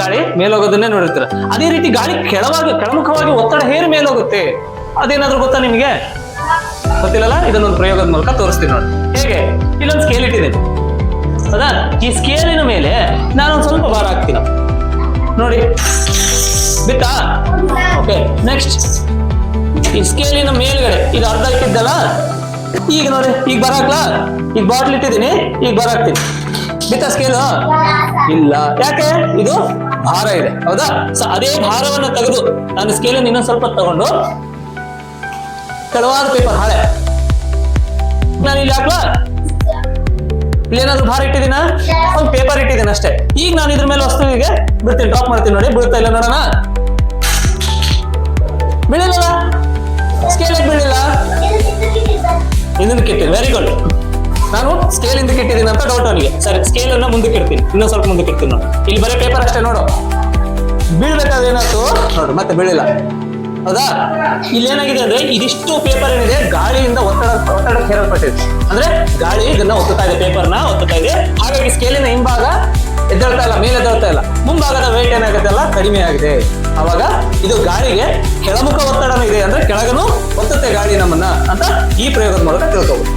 ಗಾಳಿ ಮೇಲೋಗೋದನ್ನೇ ನೋಡಿರ್ತೀರ. ಅದೇ ರೀತಿ ಗಾಳಿ ಕೆಳವಾಗಿ, ಕೆಳಮುಖವಾಗಿ ಒತ್ತಡ ಹೇರಿ ಮೇಲೋಗುತ್ತೆ. ಅದೇನಾದ್ರೂ ಗೊತ್ತಾ ನಿಮಗೆ? ಗೊತ್ತಿಲ್ಲಲ್ಲ? ಇದನ್ನೊಂದು ಪ್ರಯೋಗದ ಮೂಲಕ ತೋರಿಸ್ತೀನಿ ನೋಡಿ. ಹೇಗೆ? ಇಲ್ಲೊಂದು ಸ್ಕೇಲ್ ಇಟ್ಟಿದ್ದೀನಿ. ಹೌದಾ ಈ ಸ್ಕೇಲಿನ ಮೇಲೆ ನಾನೊಂದು ಸ್ವಲ್ಪ ಭಾರ ಹಾಕ್ತೀನಿ. ನೋಡಿ. ಬಿತ್ತಾ? ಓಕೆ ನೆಕ್ಸ್ಟ್ ಈ ಸ್ಕೇಲಿನ ಮೇಲ್ಗಡೆ ಈಗ ಅರ್ಧ ಇಟ್ಟಿದ್ದಲ್ಲ ಈಗ ನೋಡಿ, ಈಗ ಬರಾಕ್ಲಾ ಈಗ ಬಾಟ್ಲ್ ಇಟ್ಟಿದ್ದೀನಿ, ಈಗ ಬರಾಕ್ತೀನಿ ಬಿತ್ತಾ ಸ್ಕೇಲು ಇಲ್ಲ. ಯಾಕೆ? ಇದು ಭಾರ ಇದೆ. ಹೌದಾ? ಸೊ ಅದೇ ಭಾರವನ್ನು ತೆಗೆದು ನಾನು ಸ್ಕೇಲನ್ನು ಇನ್ನೊಂದು ಸ್ವಲ್ಪ ತಗೊಂಡು ತೆಳುವಾದ ಪೇಪರ್ ಹಾಳೆ. ನಾನು ಇಲ್ಲಿ ಹಾಕ್ಲಾ? ಇಲ್ಲಿ ಏನಾದ್ರು ಭಾರ ಇಟ್ಟಿದ್ದೀನ? ಒಂದು ಪೇಪರ್ ಇಟ್ಟಿದ್ದೀನಿ ಅಷ್ಟೇ. ಈಗ ನಾನು ಇದ್ರ ಮೇಲೆ ವಸ್ತುವಿಗೆ ಬಿಡ್ತೀನಿ ಡ್ರಾಪ್ ಮಾಡ್ತೀನಿ ನೋಡಿ. ಬೀಳ್ತಾ ಇಲ್ಲ ನೋಡೋಣ? ಬೀಳಿಲ್ಲ ಸ್ಕೇಲ್ ಬೀಳಿಲ್ಲ ಇದನ್ನು ಕಿತ್ತೀನಿ ವೆರಿ ಗುಡ್ ನಾನು ಸ್ಕೇಲ್ ಹಿಂದಕ್ಕೆ ಇಟ್ಟಿದ್ದೀನಿ ಅಂತ ಡೌಟ್ ಅವನಿಗೆ. ಸರಿ ಸ್ಕೇಲ್ ಅನ್ನ ಮುಂದಕ್ಕೆ ಇಡ್ತೀನಿ. ಇನ್ನೊಂದು ಸ್ವಲ್ಪ ಮುಂದಕ್ಕೆ ಇಡ್ತೀನಿ ನೋಡಿ. ಇಲ್ಲಿ ಬರೀ ಪೇಪರ್ ಅಷ್ಟೇ ನೋಡು. ಬೀಳ್ಬೇಕಾದ್ರೆ ಏನಾಯ್ತು ನೋಡು, ಮತ್ತೆ ಬೀಳಿಲ್ಲ. ಹೌದಾ? ಇಲ್ಲಿ ಏನಾಗಿದೆ ಅಂದ್ರೆ ಇದಿಷ್ಟು ಪೇಪರ್ ಏನಿದೆ, ಗಾಳಿಯಿಂದ ಒತ್ತಡ ಒತ್ತಡಕ್ಕೆ ಹೇರಲ್ಪಟ್ಟಿದೆ. ಅಂದ್ರೆ ಗಾಳಿ ಇದನ್ನ ಒತ್ತುತ್ತಾ ಇದೆ ಪೇಪರ್ನ ಒತ್ತುತ್ತಾ ಇದೆ. ಹಾಗಾಗಿ ಸ್ಕೇಲಿನ ಹಿಂಭಾಗ ಎದ್ದೇಳ್ತಾ ಇಲ್ಲ, ಮೇಲೆ ಎದ್ದೇಳ್ತಾ ಇಲ್ಲ. ಮುಂಭಾಗದ ವೇಟ್ ಏನಾಗುತ್ತೆ ಅಲ್ಲ? ಕಡಿಮೆ ಆಗಿದೆ. ಅವಾಗ ಇದು ಗಾಳಿಗೆ ಕೆಳಮುಖ ಒತ್ತಡನೂ ಇದೆ. ಅಂದ್ರೆ ಕೆಳಗನು ಒತ್ತುತ್ತೆ ಗಾಳಿ ನಮ್ಮನ್ನ ಅಂತ ಈ ಪ್ರಯೋಗದ ಮೂಲಕ ತಿಳ್ಕೊಬೋದು.